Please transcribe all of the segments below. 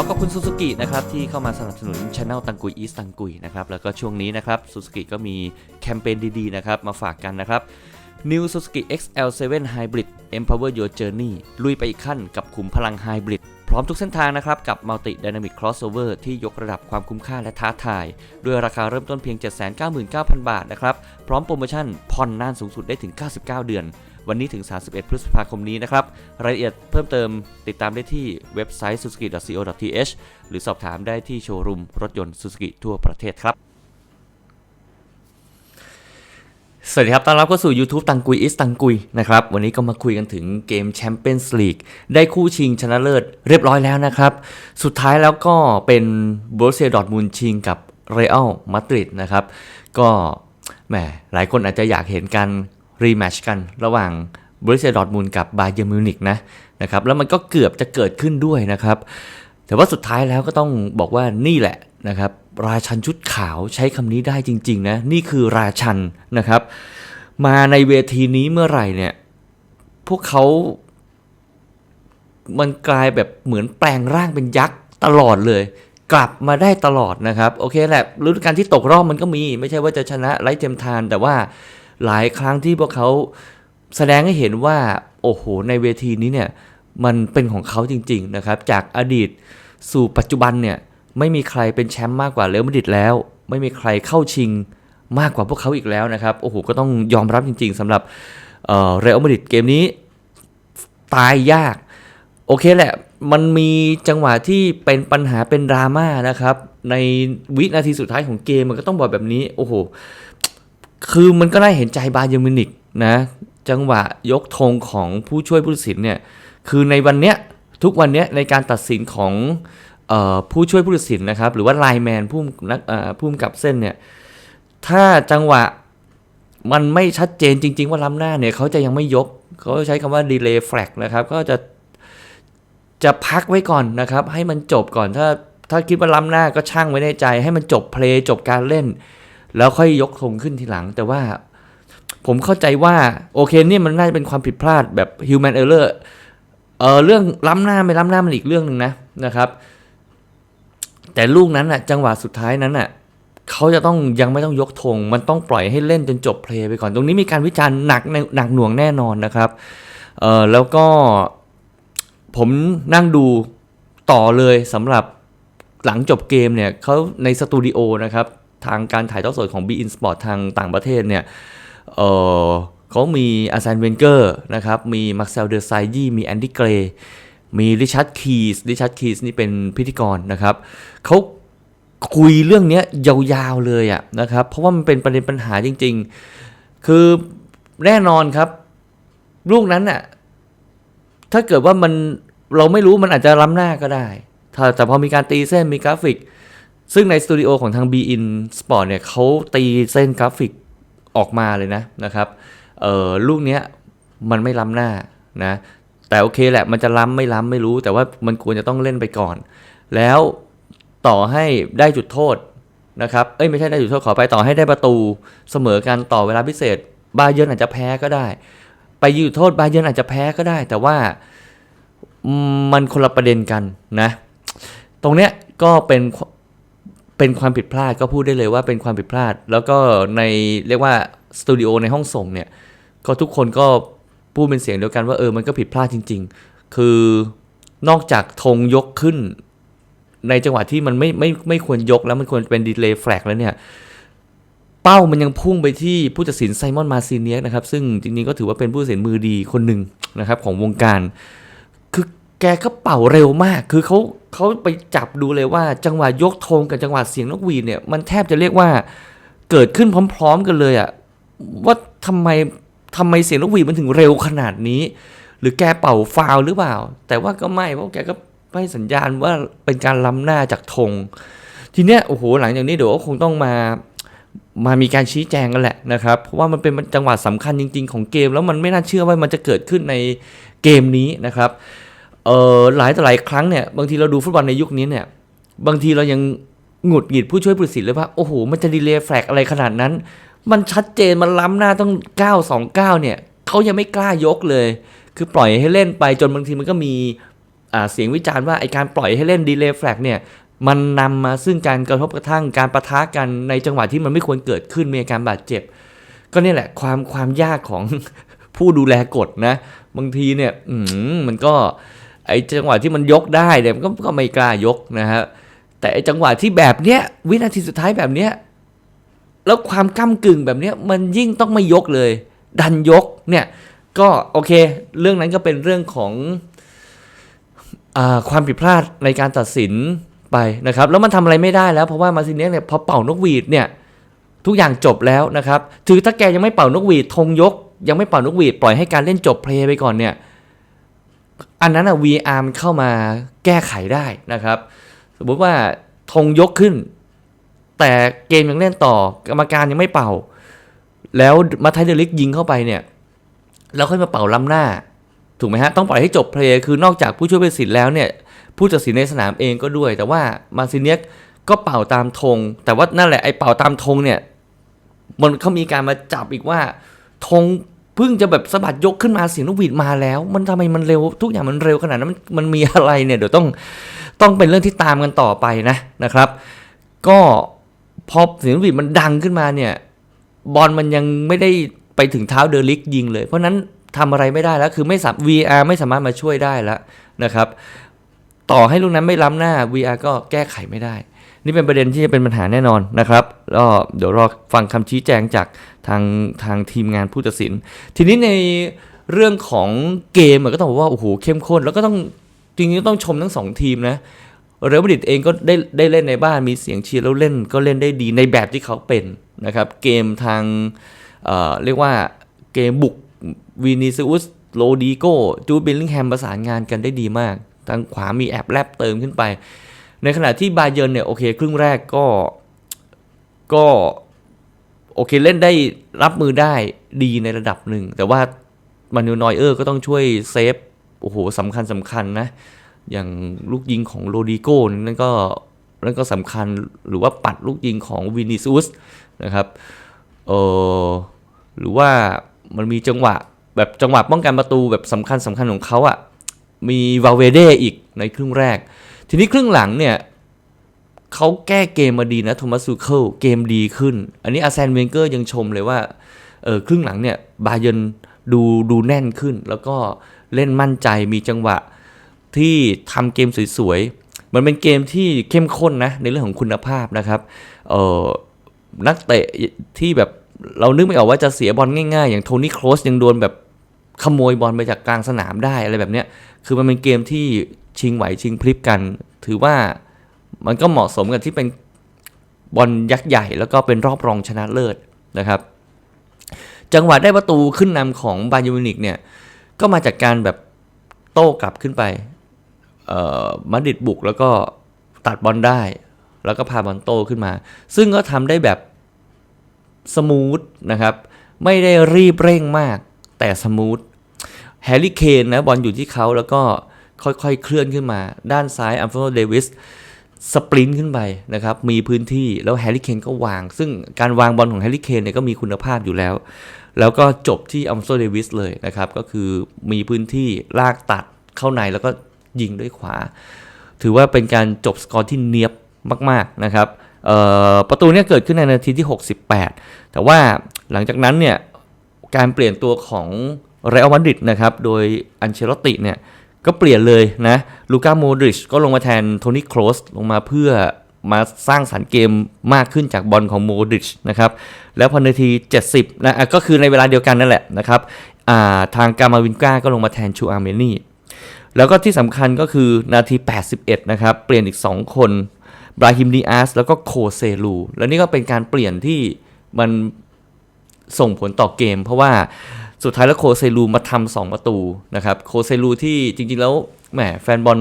อขอบคุณซูซูกินะครับที่เข้ามาสนับสนุนช anel ตังกุยอีสตังกุยนะครับแล้วก็ช่วงนี้นะครับซูซูกิก็มีแคมเปญดีๆนะครับมาฝากกันนะครับ New Suzuki XL7 Hybrid Empower Your Journey ลุยไปอีกขั้นกับขุมพลัง Hybrid พร้อมทุกเส้นทางนะครับกับ Multi Dynamic Crossover ที่ยกระดับความคุ้มค่าและท้าทาย ด้วยราคาเริ่มต้นเพียง 799,000 บาทนะครับ พร้อมโปรโมชั่นผ่อนนานสูงสุดได้ถึง 99 เดือน วันนี้ถึง 31 พฤษภาคมนี้นะครับ รายละเอียดเพิ่มเติมติดตามได้ที่เว็บไซต์ suzuki.co.th หรือสอบถามได้ที่โชว์รูมรถยนต์ Suzuki ทั่วประเทศครับสวัสดีครับ ต้อนรับเข้าสู่ YouTube ตังกุยอิสตังกุยนะครับ วันนี้ก็มาคุยกันถึงเกมแชมเปี้ยนส์ลีกได้คู่ชิงชนะเลิศเรียบร้อยแล้วนะครับ สุดท้ายแล้วก็เป็นบรเซียดอร์ทมุนชิงกับเรอัลมาดริดนะครับ ก็แหมหลายคนอาจจะอยากเห็นการ รีแมชกันระหว่างบริเซียดอทมุนกับบาเย r n มิวนิกนะนะครับแล้วมันก็เกือบจะเกิดขึ้นด้วยนะครับ แต่ว่าสุดท้ายแล้วก็ต้องบอกว่านี่แหละนะครับราชันชุดขาวใช้คำนี้ได้จริงๆนะนี่คือราชันนะครับ มาในเวทีนี้เมื่อไหร่เนี่ยพวกเขามันกลายแบบเหมือนแปลงร่างเป็นยักษ์ตลอดเลย กลับมาได้ตลอดนะครับ โอเคแหละฤดูกาลที่ตกรอบมันก็มี ไม่ใช่ว่าจะชนะไร้เทียมทาน แต่ว่า หลายครั้งที่พวกเขาแสดงให้เห็นว่าโอ้โหในเวทีนี้เนี่ยมันเป็นของเขาจริงๆนะครับ จากอดีตสู่ปัจจุบันเนี่ยไม่มีใครเป็นแชมป์มากกว่าเรอัลมาดริดแล้ว ไม่มีใครเข้าชิงมากกว่าพวกเขาอีกแล้วนะครับโอ้โหก็ต้องยอมรับจริง ๆสำหรับเอ่อเรอัลมาดริดเกมนี้ตายยาก โอเคแหละ มันมีจังหวะที่เป็นปัญหาเป็นดราม่านะครับ ในวินาทีสุดท้ายของเกมมันก็ต้องบอกแบบนี้ โอ้โห คือมันก็น่าเห็นใจบาเยร์นมิวนิกนะจังหวะยกธงของผู้ช่วยผู้ตัดสินเนี่ยคือในวันเนี้ยทุกวันเนี้ยในการตัดสินของออผู้ช่วยผู้ตัดสินนะครับ หรือว่าไลแมนผู้นักผู้กำกับเส้นเนี่ยถ้าจังหวะมันไม่ชัดเจนจริง ๆ ว่าล้ำหน้าเนี่ยเขาจะยังไม่ยก เขาใช้คำว่า delay flag นะครับ ก็จะจะพักไว้ก่อนนะครับ ให้มันจบก่อนถ้าถ้าคิดว่าล้ำหน้าก็ช่างไว้ในใจ ให้มันจบเพลย์จบการเล่น แล้วค่อยยกธงขึ้นทีหลัง แต่ว่าผมเข้าใจว่า โอเคเนี่ยมันน่าจะเป็นความผิดพลาดแบบ human error เออเรื่องล้ำหน้าไม่ล้ำหน้ามันอีกเรื่องหนึ่งนะนะครับ แต่ลูกนั้นอะจังหวะสุดท้ายนั้นอะเขาจะต้องยังไม่ต้องยกธงมันต้องปล่อยให้เล่นจนจบเพลย์ไปก่อนตรงนี้มีการวิจารณ์หนักในหนักหน่วงแน่นอนนะครับเออแล้วก็ผมนั่งดูต่อเลยสำหรับหลังจบเกมเนี่ยเขาในสตูดิโอนะครับ ทางการถ่ายทอดสดของ b ีอินสปอร์ตทางต่างประเทศเนี่ยเออเขามีอาร์เซนเวนเกอร์นะครับ มีมาร์เซลเดอร์ไซยี่มีแอนดี้เกรย์มีริชาร์ดคีสริชาร์ดคีสนี่เป็นพิธีกรนะครับเขาคุยเรื่องนี้ยาวๆเลยอะนะครับ เพราะว่ามันเป็นประเด็นปัญหาจริง ๆ คือแน่นอนครับ ลูกนั้นน่ะถ้าเกิดว่ามันเราไม่รู้มันอาจจะล้ำหน้าก็ได้ แต่พอมีการตีเส้นมีกราฟิก ซึ่งในสตูดิโอของทาง b ีอินสปอร์ตเนี่ยเขาตีเส้นกราฟิกออกมาเลยนะนะครับเออลูกเนี้ยมันไม่ล้ำหน้านะแต่โอเคแหละมันจะล้ำไม่ล้ำไม่รู้ แต่ว่ามันควรจะต้องเล่นไปก่อน แล้วต่อให้ได้จุดโทษนะครับเอ้ยไม่ใช่ได้จุดโทษขอไปต่อให้ได้ประตูเสมอกันต่อเวลาพิเศษ บาเยิร์นอาจจะแพ้ก็ได้ ไปยืดโทษบาเยิร์นอาจจะแพ้ก็ได้ แต่ว่ามันคนละประเด็นกันนะ ตรงเนี้ยก็เป็น เป็นความผิดพลาดก็พูดได้เลยว่าเป็นความผิดพลาด แล้วก็ในเรียกว่าสตูดิโอในห้องส่งเนี่ยก็ทุกคนก็พูดเป็นเสียงเดียวกันว่าเออมันก็ผิดพลาดจริง ๆ คือนอกจากธงยกขึ้น ในจังหวะที่มันไม่ไม่ไม่ควรยกแล้วมันควรเป็นดีเลย์แฟลกแล้วเนี่ย เป้ามันยังพุ่งไปที่ผู้ตัดสินไซมอนมาซิเนียสนะครับ ซึ่งจริงๆก็ถือว่าเป็นผู้ตัดสินมือดีคนหนึ่งนะครับ ของวงการ คือ แกก็เป่าเร็วมาก คือเขาเขาไปจับดูเลยว่า จังหวะยกธงกับจังหวะเสียงนกหวีดเนี่ยมันแทบจะเรียกว่าเกิดขึ้นพร้อม ๆ กันเลยอะว่าทำไมทำไมเสียงนกหวีดมันถึงเร็วขนาดนี้ หรือแกเป่าฟาวหรือเปล่า แต่ว่าก็ไม่เพราะแกก็ให้สัญญาณว่าเป็นการล้ำหน้าจากธงทีเนี้ยโอ้โหหลังจากนี้เดี๋ยวก็คงต้องมามามีการชี้แจงกันแหละนะครับ เพราะว่ามันเป็นจังหวะสำคัญจริง ๆ ของเกม แล้วมันไม่น่าเชื่อว่ามันจะเกิดขึ้นในเกมนี้นะครับ เออหลายต่อหลายครั้งเนี่ยบางทีเราดูฟุตบอลในยุคนี้เนี่ย บางทีเรายังหงุดหงิดผู้ช่วยผู้ตัดสินเลยว่า โอ้โห มันจะดีเลย์แฟลกอะไรขนาดนั้น มันชัดเจนมันล้ำหน้าต้อง9 2 9เนี่ยเขายังไม่กล้ายกเลย คือปล่อยให้เล่นไปจนบางทีมันก็มีอ่าเสียงวิจารณ์ว่าไอการปล่อยให้เล่นดีเลย์แฟลกเนี่ยมันนำมาซึ่งการกระทบกระทั่งการประทะกันในจังหวะที่มันไม่ควรเกิดขึ้นมีอาการบาดเจ็บ ก็เนี่ยแหละความความยากของผู้ดูแลกฎนะ บางทีเนี่ยอืมันก็ ไอ้จังหวะที่มันยกได้เนี่ยมันก็ก็ไม่กล้ายกนะฮะแต่ไอจังหวะที่แบบเนี้ยวินาทีสุดท้ายแบบเนี้ยแล้วความก้ากึ่งแบบเนี้ยมันยิ่งต้องไม่ยกเลย ดันยกเนี่ยก็โอเค เรื่องนั้นก็เป็นเรื่องของอความผิดพลาดในการตัดสินไปนะครับ แล้วมันทำอะไรไม่ได้แล้ว เพราะว่ามาซิเนเนี่ยพอเป่านกหวีดเนี่ยทุกอย่างจบแล้วนะครับ ถือถ้าแกยังไม่เป่านกหวีดธงยก ยังไม่เป่านกหวีดปล่อยให้การเล่นจบเพลย์ไปก่อนเนี่ย อันนั้นอะ VR มันเข้ามาแก้ไขได้นะครับ สมมติว่าธงยกขึ้น แต่เกมยังเล่นต่อกรรมการยังไม่เป่า แล้วมาไทเดลิกยิงเข้าไปเนี่ยแล้วค่อยมาเป่าล้ำหน้า ถูกไหมฮะ ต้องปล่อยให้จบเพลย์คือนอกจากผู้ช่วยผู้ตัดสินแล้วเนี่ย ผู้ตัดสินในสนามเองก็ด้วย แต่ว่ามาซิเนียกก็เป่าตามธงแต่ว่านั่นแหละไอ้เป่าตามธงเนี่ยมันเขามีการมาจับอีกว่าธง พิ่งจะแบบสะบัดยกขึ้นมาเสียงนกหวีดมาแล้ว มันทำไมมันเร็วทุกอย่างมันเร็วขนาดนั้นมันมันมีอะไรเนี่ยเดี๋ยวต้องต้องเป็นเรื่องที่ตามกันต่อไปนะนะครับ ก็พอเสียงนกหวีดมันดังขึ้นมาเนี่ยบอลมันยังไม่ได้ไปถึงเท้าเดอลิกยิงเลย เพราะฉะนั้นทำอะไรไม่ได้แล้วคือไม่สาม VR ไม่สามารถมาช่วยได้แล้วนะครับ ต่อให้ลูกนั้นไม่ล้ำหน้า VR ก็แก้ไขไม่ได้ นี่เป็นประเด็นที่จะเป็นปัญหาแน่นอนนะครับก็เดี๋ยวรอฟังคำชี้แจงจากทางทางทีมงานผู้ตัดสิน ทีนี้ในเรื่องของเกมก็ต้องบอกว่าโอ้โหเข้มข้น แล้วก็ต้องจริงๆต้องชมทั้งสองทีมนะเรอัลมาดริดเองก็ได้ได้เล่นในบ้านมีเสียงเชียร์แล้วเล่นก็เล่นได้ดีในแบบที่เขาเป็นนะครับ เกมทางเเรียกว่าเกมบุกวินิซิอุสโรดิโกจูบิลลิงแฮมประสานงานกันได้ดีมาก ทางขวามีแอบแลบเติมขึ้นไป ในขณะที่บาเยิร์นเนี่ยโอเคครึ่งแรกก็ก็โอเคเล่นได้รับมือได้ดีในระดับหนึ่ง แต่ว่ามานูนอยเออร์ก็ต้องช่วยเซฟโอ้โหสำคัญสำคัญนะ อย่างลูกยิงของโรดิโก้นั่นก็นั่นก็สำคัญหรือว่าปัดลูกยิงของวินิซุสนะครับเออหรือว่ามันมีจังหวะแบบจังหวะป้องกันประตูแบบสำคัญสำคัญของเขาอะ่ะมีวาเวเดอีกในครึ่งแรก ทีนี้ครึ่งหลังเนี่ยเขาแก้เกมมาดีนะโทมัสซูเคิลเกมดีขึ้น อันนี้อาร์เซนเวนเกอร์ยังชมเลยว่าเออครึ่งหลังเนี่ยบาเยนดูดูแน่นขึ้น แล้วก็เล่นมั่นใจมีจังหวะที่ทำเกมสวยๆ มันเป็นเกมที่เข้มข้นนะ ในเรื่องของคุณภาพนะครับเออนักเตะที่แบบเรานึกไม่ออกว่าจะเสียบอลง่ายๆ อย่างโทนี่โครสยังโดนแบบ ขโมยบอลไปจากกลางสนามได้อะไรแบบเนี้ยคือมันเป็นเกมที่ชิงไหวชิงพลิบกัน ถือว่ามันก็เหมาะสมกับที่เป็นบอลยักษ์ใหญ่แล้วก็เป็นรอบรองชนะเลิศนะครับ จังหวะได้ประตูขึ้นนำของบาเยอร์มิวนิกเนี่ยก็มาจากการแบบโต้กลับขึ้นไปเอ่อมาดิดบุกแล้วก็ตัดบอลได้ แล้วก็พาบอลโต้ขึ้นมา ซึ่งก็ทำได้แบบสมูทนะครับ ไม่ได้รีบเร่งมากแต่สมูท แฮร์รี่เคนนะบอลอยู่ที่เขาแล้วก็ค่อยๆ เคลื่อนขึ้นมา ด้านซ้ายอัมฟโนเดวิสสปรินต์ขึ้นไปนะครับ มีพื้นที่แล้วแฮร์รี่เคนก็วาง ซึ่งการวางบอลของแฮร์รี่เคนเนี่ยก็มีคุณภาพอยู่แล้ว แล้วก็จบที่อัมฟโนเดวิสเลยนะครับ ก็คือมีพื้นที่ลากตัดเข้าในแล้วก็ยิงด้วยขวา ถือว่าเป็นการจบสกอร์ที่เนียบมากๆนะครับประตูเนี่ยเกิดขึ้นในนาทีที่ 68 แต่ว่าหลังจากนั้นเนี่ยการเปลี่ยนตัวของ เรอัลมาดริดนะครับ โดยอันเชลติเนี่ยก็เปลี่ยนเลยนะ ลูก้าโมดริชก็ลงมาแทนโทนี่โครสลงมาเพื่อมาสร้างสรรค์เกมมากขึ้นจากบอลของโมดริชนะครับ แล้วพอนาที 70 นะะก็คือในเวลาเดียวกันนั่นแหละนะครับทางกามาวินก้าก็ลงมาแทนชูอาร์เมนี่แล้วก็ที่สำคัญก็คือนาที 81 นะครับ เปลี่ยนอีก 2 คนบราฮิมดีอาสแล้วก็โคเซลู แล้วนี่ก็เป็นการเปลี่ยนที่มันส่งผลต่อเกม เพราะว่า สุดท้ายแล้วโคเซลูมาทำสองประตูนะครับโคเซลูที่จริงๆแล้วแหมแฟนบอล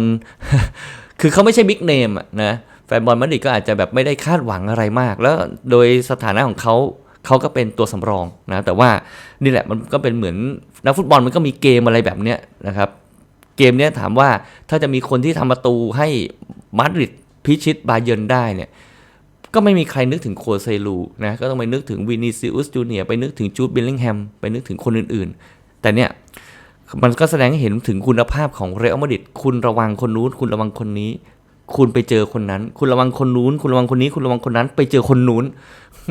คือเขาไม่ใช่บิ๊กเนมนะแฟนบอลมาดริดก็อาจจะแบบไม่ได้คาดหวังอะไรมาก แล้วโดยสถานะของเขาเขาก็เป็นตัวสำรองนะแต่ว่านี่แหละมันก็เป็นเหมือนนักฟุตบอลมันก็มีเกมอะไรแบบเนี้ยนะครับเกมเนี้ยถามว่าถ้าจะมีคนที่ทำประตูให้มาดริดพิชิตบาเยิร์นได้เนี่ย ก็ไม่มีใครนึกถึงโคเซลูนะก็ต้องไปนึกถึงวินิซิอุสจูเนียไปนึกถึงจูดบิลลิงแฮมไปนึกถึงคนอื่นๆ แต่เนี่ยมันก็แสดงให้เห็นถึงคุณภาพของเรอัลมาดริดคุณระวังคนนู้น คุณระวังคนนี้ คุณไปเจอคนนั้น คุณระวังคนนู้น คุณระวังคนนี้ คุณระวังคนนั้น ไปเจอคนนู้น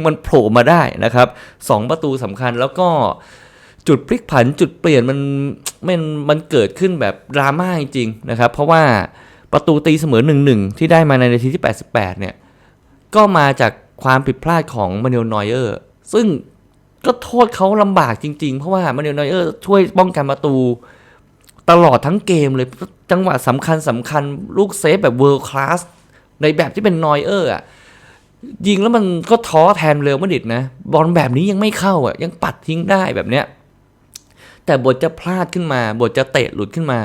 มันโผล่มาได้นะครับสองประตูสำคัญแล้วก็จุดพลิกผันจุดเปลี่ยนมันมันมันเกิดขึ้นแบบดราม่าจริงๆนะครับ เพราะว่าประตูตีเสมอหนึ่งหนึ่งที่ได้มาในนาทีที่ 88 เนี่ย ก็มาจากความผิดพลาดของมาเนลนอยเออร์ซึ่งก็โทษเขาลำบากจริง ๆ เพราะว่ามาเนลนอยเออร์ช่วยป้องกันประตู ตลอดทั้งเกมเลยจังหวะสำคัญสำคัญลูกเซฟแบบเวิร์ l คลาสในแบบที่เป็นนอยเออร์อะยิงแล้วมันก็ท้อแทนเรอัลมาดิดนะ บอลแบบนี้ยังไม่เข้าอะยังปัดทิ้งได้แบบเนี้ยแต่บทจะพลาดขึ้นมา บทจะเตะหลุดขึ้นมา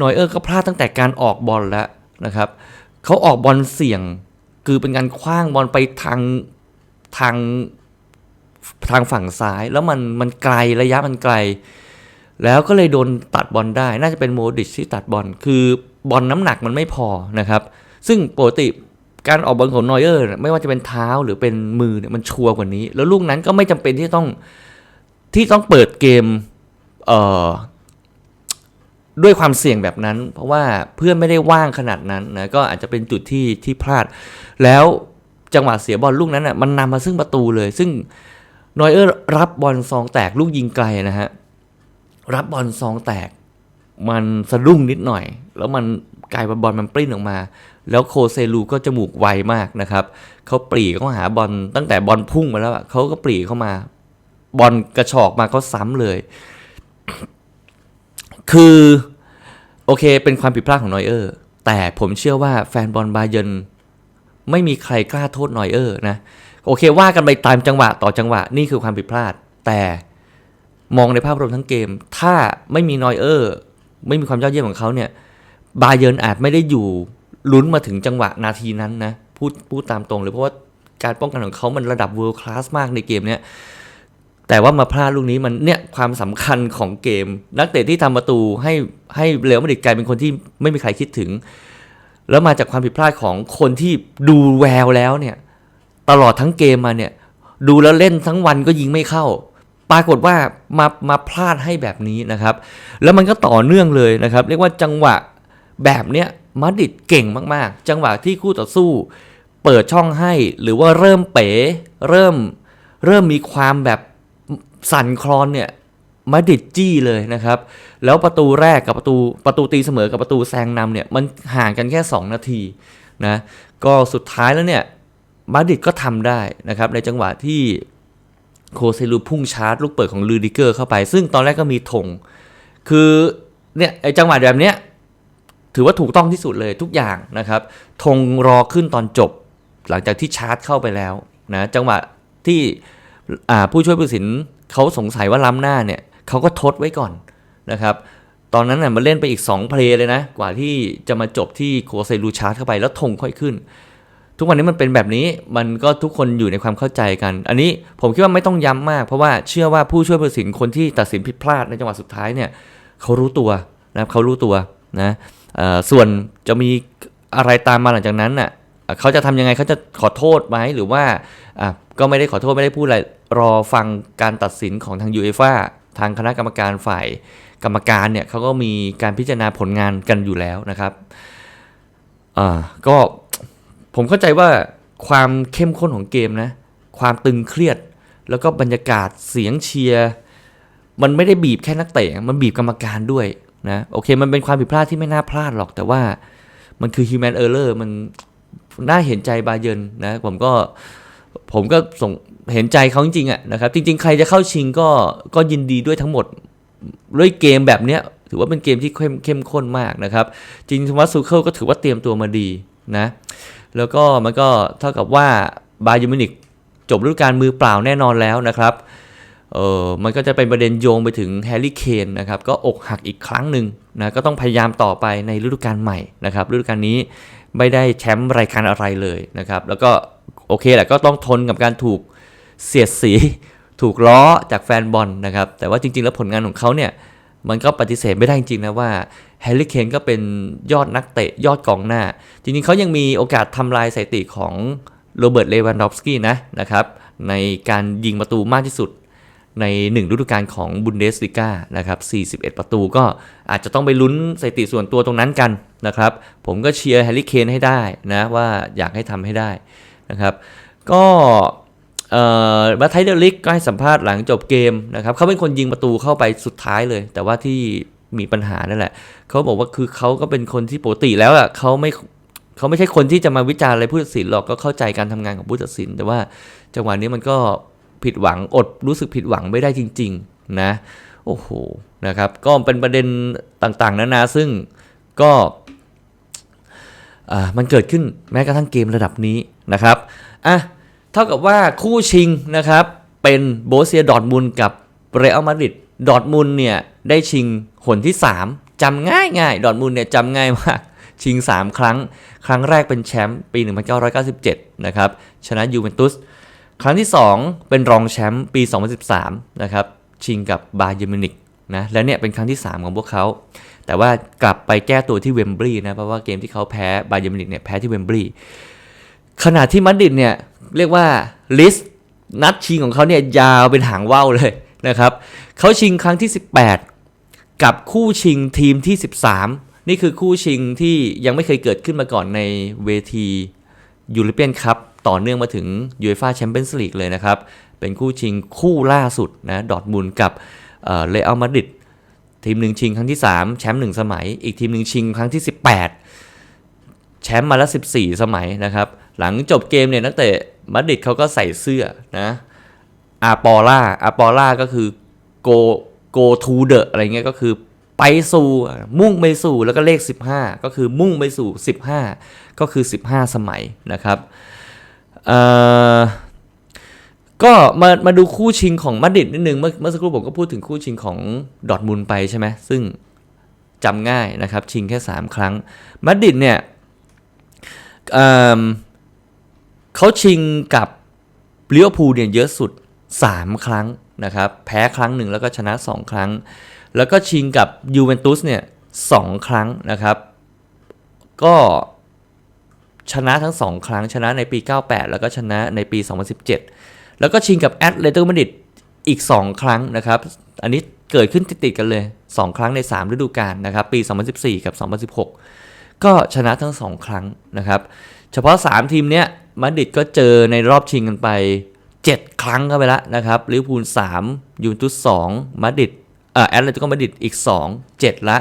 นอยเออร์ก็พลาดตั้งแต่การออกบอลแล้วนะครับเขาออกบอลเสี่ยง คือเป็นการคว้างบอลไปทางทางทางฝั่งซ้าย แล้วมันมันไกลระยะมันไกล แล้วก็เลยโดนตัดบอลได้ น่าจะเป็นโมดิชที่ตัดบอลคือบอลน้ำหนักมันไม่พอนะครับ ซึ่งปกติการออกบอลของนอยเออร์ไม่ว่าจะเป็นเท้าหรือเป็นมือเนี่ยมันชัวร์กว่านี้ แล้วลูกนั้นก็ไม่จำเป็นที่ต้องที่ต้องเปิดเกมเอ่อ ด้วยความเสี่ยงแบบนั้น เพราะว่าเพื่อนไม่ได้ว่างขนาดนั้นนะก็อาจจะเป็นจุดที่ที่พลาด แล้วจังหวะเสียบอลลูกนั้นอะมันนำมาซึ่งประตูเลย ซึ่งนอยเออร์รับบอลซองแตกลูกยิงไกลนะฮะรับบอลซองแตก มันสะดุ้งนิดหน่อย แล้วมันกลายเป็นบอลมันปริ้นออกมา แล้วโคเซลูก็จมูกไวมากนะครับเขาปรีเข้าหาบอลตั้งแต่บอลพุ่งมาแล้วเขาก็ปรีเข้ามา บอลกระชอกมาเขาซ้ำเลย คือโอเคเป็นความผิดพลาดของนอยเออร์ แต่ผมเชื่อว่าแฟนบอลบาเยนไม่มีใครกล้าโทษนอยเออร์นะ โอเคว่ากันไปตามจังหวะต่อจังหวะนี่คือความผิดพลาด แต่มองในภาพรวมทั้งเกม ถ้าไม่มีนอยเออร์ ไม่มีความยอดเยี่ยมของเขาเนี่ย บาเยนอาจไม่ได้อยู่ลุ้นมาถึงจังหวะนาทีนั้นนะพูดพูดตามตรงเลยเพราะว่าการป้องกันของเขามันระดับ world class มากในเกมเนี้ย แต่ว่ามาพลาดลูกนี้มันเนี่ยความสำคัญของเกม นักเตะที่ทำประตูให้ให้เรอัลมาดริดกลายเป็นคนที่ไม่มีใครคิดถึง แล้วมาจากความผิดพลาดของคนที่ดูแววแล้วเนี่ย ตลอดทั้งเกมมาเนี่ย ดูแล้วเล่นทั้งวันก็ยิงไม่เข้า ปรากฏว่ามามาพลาดให้แบบนี้นะครับ แล้วมันก็ต่อเนื่องเลยนะครับ เรียกว่าจังหวะแบบเนี้ยมาดริดเก่งมากๆ จังหวะที่คู่ต่อสู้ เปิดช่องให้หรือว่าเริ่มเป๋เริ่มเริ่มมีความแบบ สั่นคลอนเนี่ยมาดิดจี้เลยนะครับ แล้วประตูแรกกับประตูประตูตีเสมอกับประตูแซงนำเนี่ยมันห่างกันแค่ 2 นาทีนะก็สุดท้ายแล้วเนี่ยมาดิดก็ทำได้นะครับในจังหวะที่โคเซลูพุ่งชาร์จลูกเปิดของลูดิเกอร์เข้าไป ซึ่งตอนแรกก็มีธงคือเนี่ยไอจังหวะแบบเนี้ยถือว่าถูกต้องที่สุดเลยทุกอย่างนะครับธงรอขึ้นตอนจบ หลังจากที่ชาร์จเข้าไปแล้วนะจังหวะที่ผู้ช่วยผู้สิน เขาสงสัยว่าล้ำหน้าเนี่ยเขาก็ทดไว้ก่อนนะครับ ตอนนั้นน่ะมันเล่นไปอีก 2 เพลย์เลยนะ กว่าที่จะมาจบที่โคเซลูชาร์จเข้าไปแล้วธงค่อยขึ้น ทุกวันนี้มันเป็นแบบนี้มันก็ทุกคนอยู่ในความเข้าใจกัน อันนี้ผมคิดว่าไม่ต้องย้ำมาก เพราะว่าเชื่อว่าผู้ช่วยผู้ตัดสินคนที่ตัดสินผิดพลาดในจังหวะสุดท้ายเนี่ยเขารู้ตัวนะครับเขารู้ตัวนะส่วนจะมีอะไรตามมาหลังจากนั้นน่ะเอ่อเขาจะทำยังไงเขาจะขอโทษไหมหรือว่า ก็ไม่ได้ขอโทษไม่ได้พูดอะไร รอฟังการตัดสินของทางยูเอฟ่าทางคณะกรรมการฝ่ายกรรมการเนี่ยเขาก็มีการพิจารณาผลงานกันอยู่แล้วนะครับอ่าก็ผมเข้าใจว่าความเข้มข้นของเกมนะ ความตึงเครียด แล้วก็บรรยากาศเสียงเชียร์ มันไม่ได้บีบแค่นักเตะ มันบีบกรรมการด้วยนะ โอเค มันเป็นความผิดพลาดที่ไม่น่าพลาดหรอก แต่ว่ามันคือ human error มันน่าเห็นใจบาเยินนะ ผมก็ ผมก็ส่งเห็นใจเขาจริงๆอะนะครับ จริง ๆ ใครจะเข้าชิงก็ก็ยินดีด้วยทั้งหมดด้วยเกมแบบเนี้ยถือว่าเป็นเกมที่เข้มเข้มข้นมากนะครับ จริงๆว่าซูเคิลก็ถือว่าเตรียมตัวมาดีนะ แล้วก็มันก็เท่ากับว่าบาเยอร์มินิกจบฤดูกาลมือเปล่าแน่นอนแล้วนะครับ เออมันก็จะเป็นประเด็นโยงไปถึงแฮร์รี่เคนนะครับ ก็อกหักอีกครั้งหนึ่งนะ ก็ต้องพยายามต่อไปในฤดูกาลใหม่นะครับ ฤดูกาลนี้ไม่ได้แชมป์รายการอะไรเลยนะครับ แล้วก็ โอเคแหละก็ต้องทนกับการถูกเสียดสี ถูกล้อจากแฟนบอลนะครับ แต่ว่าจริง ๆ แล้วผลงานของเขาเนี่ยมันก็ปฏิเสธไม่ได้จริงๆนะว่าแฮร์รี่เคนก็เป็นยอดนักเตะยอดกองหน้า จริงๆเขายังมีโอกาสทำลายสถิติของโรเบิร์ตเลวันดอฟสกี้นะนะครับในการยิงประตูมากที่สุดในหนึ่งฤดูกาลของบุนเดสลิก้านะครับ 41 ประตูก็อาจจะต้องไปลุ้นสถิติส่วนตัวตรงนั้นกันนะครับ ผมก็เชียร์แฮร์รี่เคนให้ได้นะว่าอยากให้ทำให้ได้ นะครับ ก็มาไทเดอร์ลิกก็ให้สัมภาษณ์หลังจบเกมนะครับเขาเป็นคนยิงประตูเข้าไปสุดท้ายเลย แต่ว่าที่มีปัญหานั่นแหละ เขาบอกว่าคือเขาก็เป็นคนที่ปกติแล้วอะเขาไม่เขาไม่ใช่คนที่จะมาวิจารณ์อะไรผู้ตัดสินหรอกก็เข้าใจการทำงานของผู้ตัดสิน แต่ว่าจังหวะนี้มันก็ผิดหวังอดรู้สึกผิดหวังไม่ได้จริง ๆ นะ โอ้โหนะครับก็เป็นประเด็นต่างๆ นานาซึ่งก็มันเกิดขึ้นแม้กระทั่งเกมระดับนี้ นะครับอะเท่ากับว่าคู่ชิงนะครับเป็นโบเซียดอร์ทมุนด์กับเรอัลมาดริดดอร์ทมุนด์เนี่ยได้ชิงหนที่ 3จำง่ายง่ายดอร์ทมุนด์เนี่ยจำง่ายมากชิง 3 ครั้ง ครั้งแรกเป็นแชมป์ปี 1997 นะครับ ชนะยูเวนตุส ครั้งที่ 2 เป็นรองแชมป์ปี 2013 นะครับ ชิงกับบาเยร์มิวนิกนะ และเนี่ยเป็นครั้งที่ 3 ของพวกเขา แต่ว่ากลับไปแก้ตัวที่เวมบลีย์นะ เพราะว่าเกมที่เขาแพ้บาเยร์มิวนิกเนี่ยแพ้ที่เวมบลีย์ ขณะที่มาดริดเนี่ยเรียกว่าลิสต์นัดชิงของเขาเนี่ยยาวเป็นหางว่าวเลยนะครับเขาชิงครั้งที่ 18 กับคู่ชิงทีมที่ 13 นี่คือคู่ชิงที่ยังไม่เคยเกิดขึ้นมาก่อนในเวทียูโรเปียนคัพต่อเนื่องมาถึงยูเอฟ่าแชมเปี้ยนส์ลีกเลยนะครับ เป็นคู่ชิงคู่ล่าสุดนะดอทมุนด์กับเรอัลมาดริดทีมหนึ่งชิงครั้งที่ 3 แชมป์หนึ่งสมัย อีกทีมหนึ่งชิงครั้งที่ 18 แชมป์มาแล้ว 14 สมัยนะครับ หลังจบเกมเนี่ยนักเตะมาดริดเขาก็ใส่เสื้อนะอาปอล่าอาปอล่าก็คือ go go to the อะไรเงี้ยก็คือไปสู่มุ่งไปสู่แล้วก็เลข 15 ก็คือมุ่งไปสู่ 15 ก็คือ 15 สมัยนะครับเอ่อก็มามาดูคู่ชิงของมาดริดนิดนึงเมื่อเมื่อสักครู่ผมก็พูดถึงคู่ชิงของดอทมุนด์ไปใช่ไหมซึ่งจำง่ายนะครับชิงแค่ 3 ครั้งมาดริดเนี่ย เขาชิงกับเลิเวพูเนี่ยเยอะสุด 3 ครั้งนะครับ แพ้ครั้งหนึ่งแล้วก็ชนะ 2 ครั้ง แล้วก็ชิงกับยูเวนตุสเนี่ยสองครั้งนะครับ ก็ชนะทั้ง 2 ครั้ง ชนะในปี 98 แล้วก็ชนะในปี 2017 แล้วก็ชิงกับแอตเลติโกมาดริดอีก 2 ครั้งนะครับ อันนี้เกิดขึ้นติดๆกันเลย 2 ครั้งใน 3 ฤดูกาลนะครับ ปี 2014 กับ 2016 ก็ชนะทั้ง 2 ครั้งนะครับ เฉพาะ 3 ทีมเนี้ย มาดริดก็เจอในรอบชิงกันไป 7 ครั้งเข้าไปแล้วนะครับลิเวอร์พูล3ยูนตุส2มาดริดเอ่อแอตเลติโกมาดริดอีก 2 7 ละ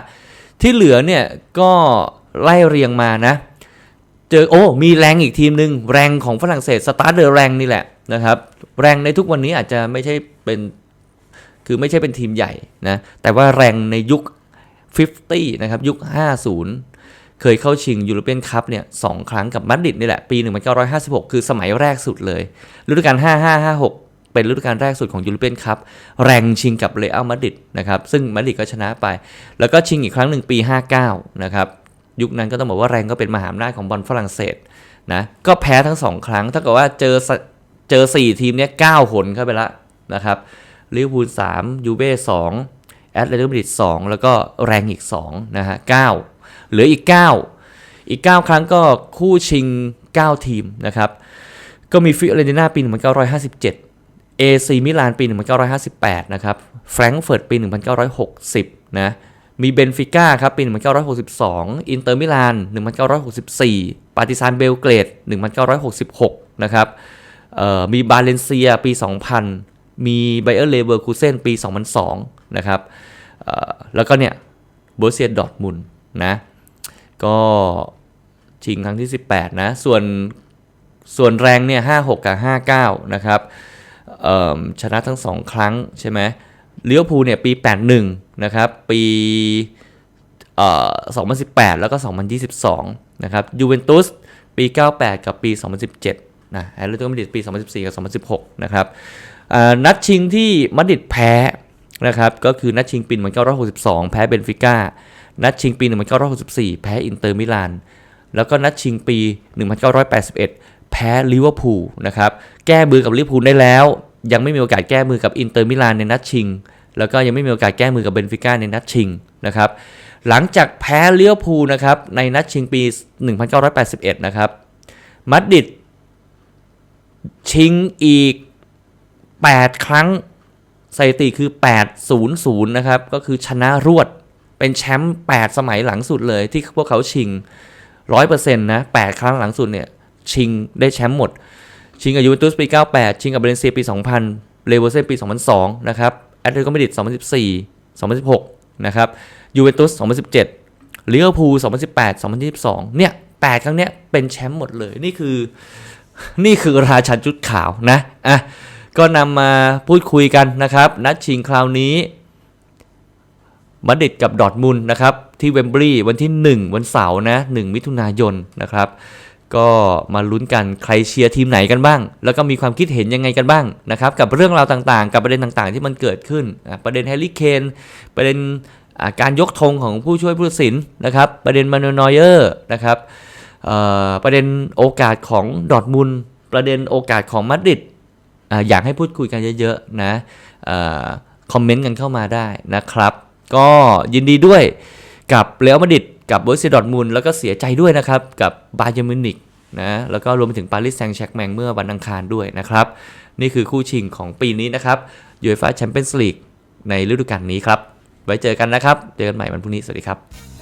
ที่เหลือเนี่ยก็ไล่เรียงมานะ เจอโอ้มีแรงอีกทีมหนึ่งแรงของฝรั่งเศสสตาร์เดอร์แรงนี่แหละนะครับแรงในทุกวันนี้อาจจะไม่ใช่เป็นคือไม่ใช่เป็นทีมใหญ่นะแต่ว่าแรงในยุค 50 นะครับ ยุค 50 เคยเข้าชิงยูโรเปียนคัพเนี่ยสองครั้งกับมาดริดนี่แหละ ปี 1956 คือสมัยแรกสุดเลย ฤดูกาล5556 เป็นฤดูกาลแรกสุดของยูโรเปียนคัพแรงชิงกับเรอัลมาดริดนะครับซึ่งมาดริดก็ชนะไป แล้วก็ชิงอีกครั้งหนึ่งปี 59 นะครับยุคนั้นก็ต้องบอกว่าแรงก็เป็นมหาอำนาจของบอลฝรั่งเศสนะก็แพ้ทั้งสองครั้งถ้าเกิดว่าเจอเจอ 4 ทีมเนี้ย9หนเข้าไปแล้วนะครับลิเวอร์พูล3ยูเว่2แอตเลติกมาดริด2แล้วก็แรงอีก2นะฮะ9 เหลืออีก 9 อีก 9 ครั้งก็คู่ชิง 9 ทีมนะครับ ก็มีฟิออเรนติน่าปี 1957 AC มิลานปี 1958 นะครับแฟรงก์เฟิร์ตปี 1960 นะมีเบนฟิก้าครับปี 1962 อินเตอร์มิลาน 1964 ปาติซานเบลเกรด 1966 นะครับมีบาเลนเซียปี 2000 มีไบเออร์เลเวอร์คูเซนปี 2002 นะครับแล้วก็เนี่ยโบเซียดอร์ทมุนนะ ก็ชิงครั้งที่ 18 นะ ส่วนส่วนแรงเนี่ย56 กับ 59 นะครับชนะทั้ง 2 ครั้งใช่ไหมเลี้ยวภูเนี่ยปี 81 นะครับ ปีเอ่อ2018 แล้วก็ 2022 นะครับยูเวนตุสปี 98 กับปี 2017 นะแอตเลติโกมาดริดปี 2014 กับ 2016 นะครับนัดชิงที่มาดริดแพ้นะครับ ก็คือนัดชิงปี 1962 แพ้เบนฟิก้า นัดชิงปี 1964 แพ้อินเตอร์มิลาน แล้วก็นัดชิงปี 1981 แพ้ลิเวอร์พูลนะครับ แก้มือกับลิเวอร์พูลได้แล้ว ยังไม่มีโอกาสแก้มือกับอินเตอร์มิลานในนัดชิง แล้วก็ยังไม่มีโอกาสแก้มือกับเบนฟิก้าในนัดชิงนะครับ หลังจากแพ้ลิเวอร์พูลนะครับในนัดชิงปี 1981 นะครับมาดริดชิงอีก 8 ครั้งสถิติคือ 8-0-0 นะครับ ก็คือชนะรวด เป็นแชมป์8สมัยหลังสุดเลยที่พวกเขาชิง 100%นะ8ครั้งหลังสุดเนี่ยชิงได้แชมป์หมด ชิงกับยูเวนตุสปี 98 ชิงกับเบเลนเซียปี 2000 เลเวอร์เซนปี 2002 นะครับแอตเลติโกมาดริด2014 2016 นะครับยูเวนตุส 2017ลิเวอร์พูล 2018 2022 เนี่ย8ครั้งเนี้ยเป็นแชมป์หมดเลยนี่คือนี่คือราชันชุดขาวนะอะก็นำมาพูดคุยกันนะครับ นัดชิงคราวนี้ มาดริดกับดอทมุนนะครับที่เวมบลีย์วันที่ 1 วันเสาร์นะ1มิถุนายนนะครับก็มาลุ้นกันใครเชียร์ทีมไหนกันบ้าง แล้วก็มีความคิดเห็นยังไงกันบ้างนะครับกับเรื่องราวต่างๆ กับประเด็นต่างๆ ที่มันเกิดขึ้น ประเด็นแฮร์รี่เคนประเด็นการยกธงของผู้ช่วยผู้ตัดสินนะครับประเด็นมานูนอยเออร์นะครับประเด็นโอกาสของดอทมุนประเด็นโอกาสของมาดริดอยากให้พูดคุยกันเยอะๆนะคอมเมนต์กันเข้ามาได้นะครับ ก็ยินดีด้วยกับเรอัลมาดริดกับโบรซีดอร์มุนแล้วก็เสียใจด้วยนะครับ กับบาเยร์มิวนิกนะแล้วก็รวมไปถึงปารีสแซงต์แชร์กแมงเมื่อวันอังคารด้วยนะครับ นี่คือคู่ชิงของปีนี้นะครับยูเอฟ่าแชมเปี้ยนส์ลีกในฤดูกาลนี้ครับ ไว้เจอกันนะครับ เจอกันใหม่วันพรุ่งนี้ สวัสดีครับ